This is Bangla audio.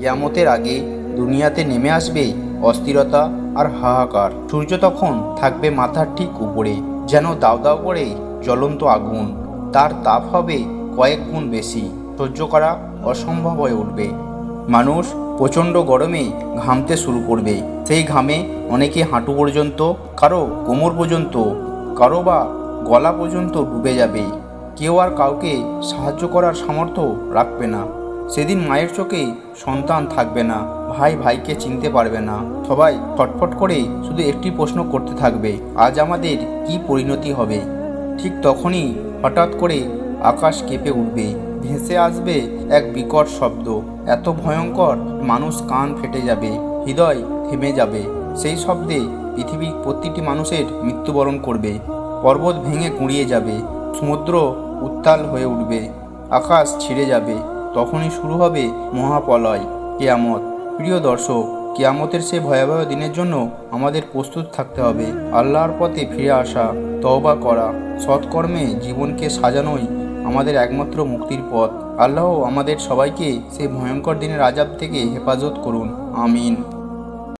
কিয়ামতের আগে দুনিয়াতে নেমে আসবে অস্থিরতা আর হাহাকার। সূর্য তখন থাকবে মাথার ঠিক উপরে, যেন দাও দাও করে জ্বলন্ত আগুন। তার তাপ হবে কয়েক গুণ বেশি। সহ্য করা অসম্ভব হয়ে উঠবে। মানুষ প্রচণ্ড গরমে ঘামতে শুরু করবে। সেই ঘামে অনেকে হাঁটু পর্যন্ত, কারও কোমর পর্যন্ত, কারও বা গলা পর্যন্ত ডুবে যাবে। কেউ আর কাউকে সাহায্য করার সামর্থ্য রাখবে না। সেদিন মায়ের চোখে সন্তান থাকবে না, ভাই ভাইকে চিনতে পারবে না। সবাই ফটফট করে শুধু একটি প্রশ্ন করতে থাকবে, আজ আমাদের কি পরিণতি হবে? ঠিক তখনই হঠাৎ করে আকাশ কেঁপে উঠবে, ভেসে আসবে এক বিকট শব্দ। এত ভয়ঙ্কর মানুষ কান ফেটে যাবে, হৃদয় থেমে যাবে। সেই শব্দে পৃথিবীর প্রতিটি মানুষের মৃত্যুবরণ করবে, পর্বত ভেঙে গুঁড়িয়ে যাবে, সমুদ্র উত্তাল হয়ে উঠবে, আকাশ ছিঁড়ে যাবে। তখনই শুরু হবে মহাপলয় কেয়ামত। প্রিয় দর্শক, কেয়ামতের সে ভয়াবহ দিনের জন্য আমাদের প্রস্তুত থাকতে হবে। আল্লাহর পথে ফিরে আসা, তওবা করা, সৎকর্মে জীবনকে সাজানোই আমাদের একমাত্র মুক্তির পথ। আল্লাহ আমাদের সবাইকে সেই ভয়ঙ্কর দিনের আজাব থেকে হেফাজত করুন। আমিন।